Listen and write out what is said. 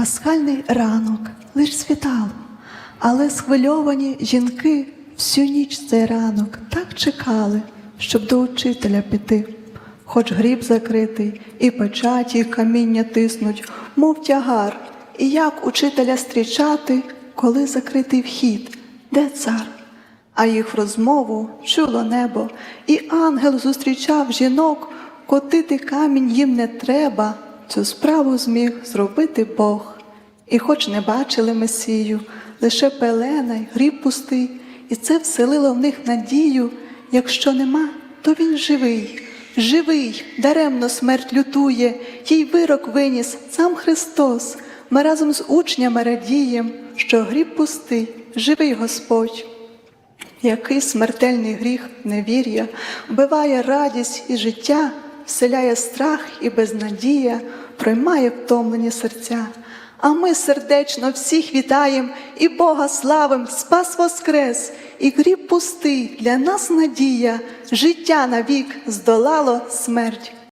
Пасхальний ранок лиш світало, але схвильовані жінки всю ніч цей ранок так чекали, щоб до учителя піти. Хоч гріб закритий, і печаті, і каміння тиснуть, мов тягар, і як учителя зустрічати, коли закритий вхід, де цар? А їх розмову чуло небо, і ангел зустрічав жінок, котити камінь їм не треба, цю справу зміг зробити Бог. І хоч не бачили Месію, лише пелена й гріб пустий, і це вселило в них надію, якщо нема, то він живий, живий, даремно смерть лютує, їй вирок виніс сам Христос. Ми разом з учнями радієм, що гріб пустий, живий Господь. Який смертельний гріх невір'я вбиває радість і життя, вселяє страх і безнадія, проймає втомлені серця. А ми сердечно всіх вітаєм і Бога славим, спас воскрес, і гріб пустий для нас надія, життя навік здолало смерть.